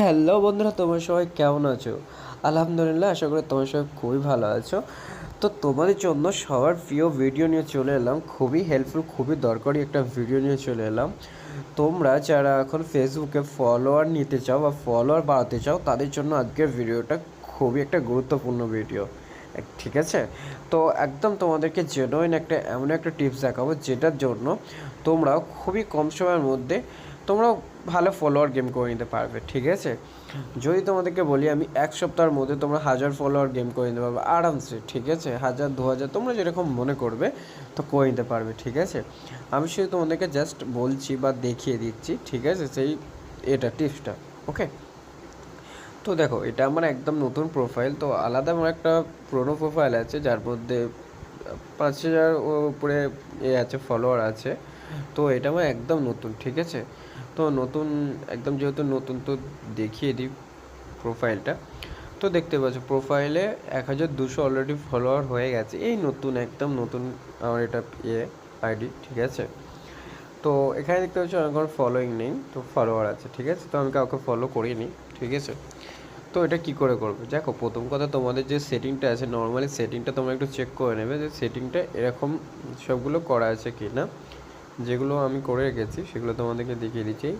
Hello বন্ধুরা, তোমার সবাই কেমন আছো? আলহামদুলিল্লাহ, আশা করি তোমার সবাই খুবই ভালো আছো। তো তোমাদের জন্য সবার প্রিয় ভিডিও নিয়ে চলে এলাম। খুবই হেল্পফুল খুবই দরকারি একটা ভিডিও নিয়ে চলে এলাম। তোমরা যারা এখন ফেসবুকে ফলোয়ার নিতে চাও বা ফলোয়ার বাড়াতে চাও, তাদের জন্য আজকের ভিডিওটা খুবই একটা গুরুত্বপূর্ণ ভিডিও ঠিক আছে? তো একদম তোমাদেরকে জেনুইন একটা, এমন একটা টিপস দেখাবো যেটার জন্য তোমরা খুবই কম সময়ের মধ্যে তোমরা ভালো ফলোয়ার গেম করে নিতে পারবে, ঠিক আছে? যদি তোমাদেরকে বলি, আমি এক সপ্তাহের মধ্যে তোমরা হাজার ফলোয়ার গেম করে নিতে পারবে, আরামসে, ঠিক আছে? হাজার দু হাজার তোমরা যেরকম মনে করবে, তো করে নিতে পারবে, ঠিক আছে? আমি শুধু তোমাদেরকে জাস্ট বলছি বা দেখিয়ে দিচ্ছি, ঠিক আছে? সেই এটা টিপসটা ওকে তো দেখো, এটা আমার একদম নতুন প্রোফাইল তো আলাদা আমার একটা পুরোনো প্রোফাইল আছে, যার মধ্যে পাঁচ হাজার উপরে এ আছে ফলোয়ার আছে। তো এটা আমার একদম নতুন, ঠিক আছে? তো নতুন, একদম যেহেতু নতুন তো দেখিয়ে দিই প্রোফাইলটা তো দেখতে পাচ্ছ প্রোফাইলে এক হাজার দুশো অলরেডি ফলোয়ার হয়ে গেছে। এই নতুন, একদম নতুন আমার এটা ইয়ে আইডি ঠিক আছে? তো এখানে দেখতে পাচ্ছ, আমার কোনো ফলোয়িং নেই, তো ফলোয়ার আছে, ঠিক আছে? তো আমি কাউকে ফলো করিনি, ঠিক আছে? তো এটা কি করে করবে? দেখো, প্রথম কথা তোমাদের যে সেটিংটা আছে নর্মালি সেটিংটা তোমরা একটু চেক করে নেবে যে সেটিংটা এরকম সবগুলো করা আছে কি না যেগুলো আমি করে রেখেছি, সেগুলো তোমাদেরকে দেখিয়ে দিচ্ছি।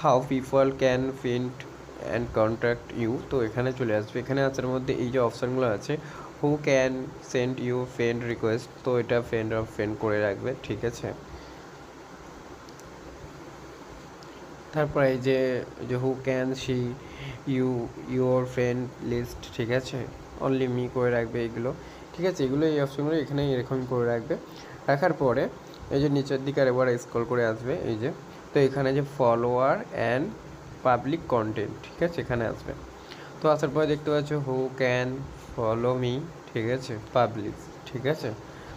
How people can find and contact you তো এখানে চলে আসবে। এখানে আসার মধ্যে এই যে অপশানগুলো আছে who can send you friend request তো এটা ফ্রেন্ড অফ ফ্রেন্ড করে রাখবে, ঠিক আছে? তারপর এই যে who can see you your friend list ঠিক আছে? অনলি মি করে রাখবে এগুলো। ঠিক আছে এগুলো এই অপশনগুলো এখানে এরকম করে রাখবে। রাখার পরে এই যে নিচের দিকে আরেকবার স্ক্রল করে আসবে, এই যে। তো এখানে যে ফলোয়ার অ্যান্ড পাবলিক কন্টেন্ট ঠিক আছে, এখানে আসবে। তো আসার পরে দেখতে পাচ্ছ হু ক্যান ফলো মি ঠিক আছে পাবলিক ঠিক আছে।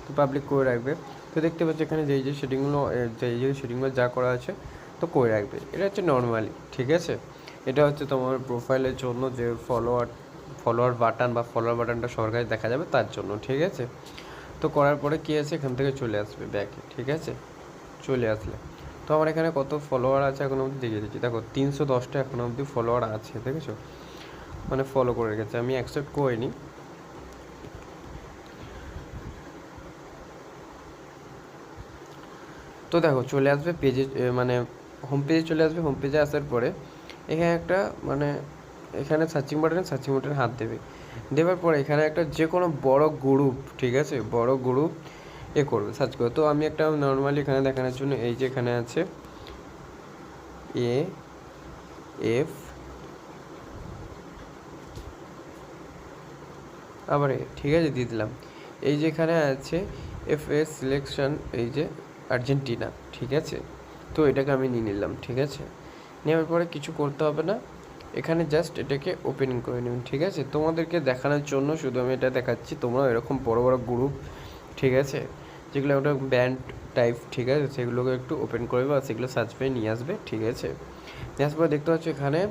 তো পাবলিক করে রাখবে। তো দেখতে পাচ্ছ এখানে যেই যে সেটিংগুলো যেই যে সেটিংগুলো যা করা আছে, তো করে রাখবে। এটা হচ্ছে নর্মালি ঠিক আছে। এটা হচ্ছে তোমার প্রোফাইলের জন্য যে ফলোয়ার ফলোয়ার বাটন বা ফলোয়ার বাটনটা সবার কাছে দেখা যাবে তার জন্য, ঠিক আছে? তো করার পরে কী আছে? এখান থেকে চলে আসবে ব্যাকে ঠিক আছে? চলে আসলে। তো আমার এখানে কত ফলোয়ার আছে এখন অবধি দেখিয়ে দিচ্ছি। দেখো, তিনশো দশটা এখনও অবধি ফলোয়ার আছে, দেখেছ? মানে ফলো করে রেখেছে আমি অ্যাকসেপ্ট করিনি। তো দেখো, চলে আসবে পেজে মানে হোম পেজে চলে আসবে। হোম পেজে আসার পরে এখানে একটা মানে এখানে সার্চিং বাটনে সার্চিং বাটনে হাত দেবে। দেওয়ার পরে এখানে একটা যে কোনো বড় গ্রুপ ঠিক আছে? বড় গ্রুপ এ করবে। সার্চ করবে তো আমি একটা নর্মালি এখানে দেখানোর জন্য এই যে এখানে আছে এ এফ আবার ঠিক আছে? দিয়ে দিলাম। এই যে এখানে আছে এফ এস সিলেকশন এই যে আর্জেন্টিনা ঠিক আছে? তো এটাকে আমি নিয়ে নিলাম, ঠিক আছে? নেওয়ার পরে কিছু করতে হবে না। এখানে জাস্ট এটাকে ওপেনিং করে নেবেন, ঠিক আছে? তোমাদেরকে দেখানোর জন্য শুধু আমি এটা দেখাচ্ছি তোমরা এরকম বড় বড় গ্রুপ ঠিক আছে? যেগুলো ওটা ব্যান্ড টাইপ ঠিক আছে? সেগুলোকে একটু ওপেন করবে বা সেগুলো সার্চ পেয়ে নিয়ে আসবে, ঠিক আছে? নিয়ে পরে দেখতে পাচ্ছ এখানে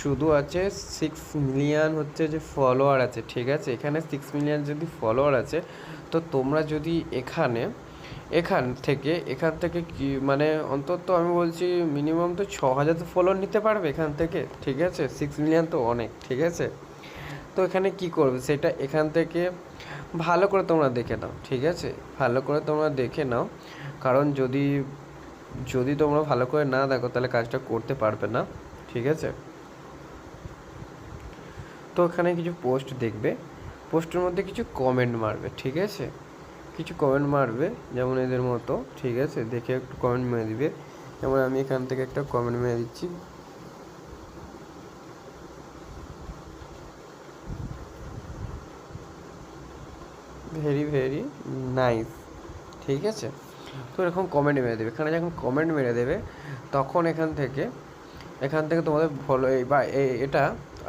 শুধু আছে সিক্স মিলিয়ন হচ্ছে যে ফলোয়ার আছে, ঠিক আছে? এখানে সিক্স মিলিয়ন যদি ফলোয়ার আছে, তো তোমরা যদি এখানে এখান থেকে এখান থেকে কি মানে অন্তত আমি বলছি মিনিমাম তো ছ হাজার তো ফলোয়ার নিতে পারবে এখান থেকে, ঠিক আছে? সিক্স মিলিয়ন তো অনেক, ঠিক আছে? তো এখানে কি করবে? সেটা এখান থেকে ভালো করে তোমরা দেখে নাও, ঠিক আছে? ভালো করে তোমরা দেখে নাও, কারণ যদি যদি তোমরা ভালো করে না দেখো, তাহলে কাজটা করতে পারবে না, ঠিক আছে? তো এখানে কিছু পোস্ট দেখবে পোস্টের মধ্যে কিছু কমেন্ট মারবে, ঠিক আছে? কিছু কমেন্ট মারবে, যেমন এদের মতো, ঠিক আছে? দেখে একটু কমেন্ট মেরে দিবে। যেমন আমি এখান থেকে একটা কমেন্ট মেরে দিচ্ছি। ভেরি ভেরি নাইস ঠিক আছে? তো এরকম কমেন্ট মেরে দেবে। এখানে যখন কমেন্ট মেরে দেবে, তখন এখান থেকে এখান থেকে তোমাদের ফলো বা এটা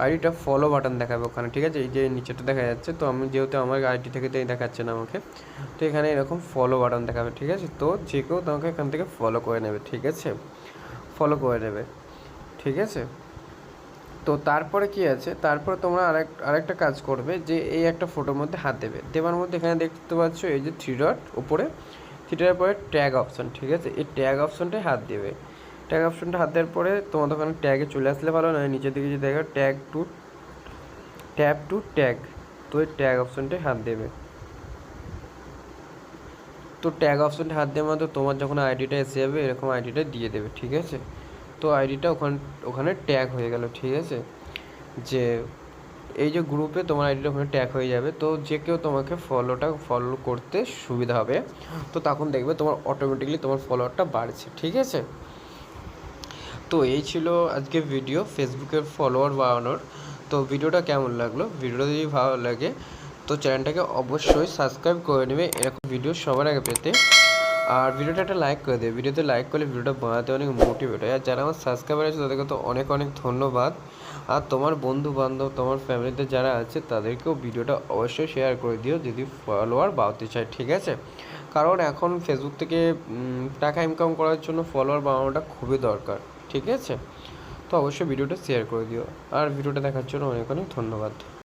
আইডিটা ফলো বাটন দেখাবে ওখানে, ঠিক আছে? এই যে নিচেটা দেখা যাচ্ছে, তো আমি যেহেতু আমার আইডি থেকে তো দেখাচ্ছে না আমাকে, তো এখানে এরকম ফলো বাটন দেখাবে, ঠিক আছে? তো যে কেউ তোমাকে এখান থেকে ফলো করে নেবে, ঠিক আছে? ফলো করে নেবে, ঠিক আছে? তো তারপরে কি আছে? তারপরে তোমরা আরেক, আরেকটা কাজ করবে যে এই একটা ফটোর মধ্যে হাত দেবে, দেওয়ার মধ্যে এখানে দেখতে পাচ্ছ এই যে থ্রি ডট উপরে থ্রি ডটের পরে ট্যাগ অপশন ঠিক আছে? এই ট্যাগ অপশনটায় হাত দেবে। ট্যাগ অপশনটা হাত দেওয়ার পরে তোমাদের ওখানে ট্যাগে চলে আসলে ভালো নয় নিচের দিকে যদি দেখো tag to tap to tag তো এই ট্যাগ অপশনটায় হাত দেবে। তো ট্যাগ অপশনটা হাত দেওয়ার মতো তোমার যখন আইডিটা এসে যাবে, এরকম আইডিটা দিয়ে দেবে, ঠিক আছে? তো আইডিটা ওখান, ওখানে ট্যাগ হয়ে গেল, ঠিক আছে? যে এই যে গ্রুপে তোমার আইডিটা ওখানে ট্যাগ হয়ে যাবে, তো যে কেউ তোমাকে ফলোটা ফলো করতে সুবিধা হবে। তো তখন দেখবে তোমার অটোমেটিকলি তোমার ফলোয়ারটা বাড়ছে, ঠিক আছে? তো এই ছিল আজকে ভিডিও ফেসবুকের ফলোয়ার বাড়ানোর। তো ভিডিওটা কেমন লাগল? ভিডিওটা যদি ভালো লাগে, তো চ্যানেলটাকে অবশ্যই সাবস্ক্রাইব করে নেবে। এরকম ভিডিও সবার আগে পেতে। আর ভিডিওটা একটা লাইক করে দেবে। ভিডিওতে লাইক করলে ভিডিওটা বানাতে অনেক মোটিভেট হয়। আর যারা আমার সাবস্ক্রাইবার আছে, তাদেরকে তো অনেক অনেক ধন্যবাদ। আর তোমার বন্ধু বান্ধব তোমার ফ্যামিলিতে যারা আছে, তাদেরকেও ভিডিওটা অবশ্যই শেয়ার করে দিও, যদি ফলোয়ার বাড়তে চায়। ঠিক আছে? কারণ এখন ফেসবুক থেকে টাকা ইনকাম করার জন্য ফলোয়ার বাড়ানোটা খুবই দরকার। ঠিক আছে? তো অবশ্যই ভিডিওটা শেয়ার করে দিও। আর ভিডিওটা দেখার জন্য অনেক অনেক ধন্যবাদ।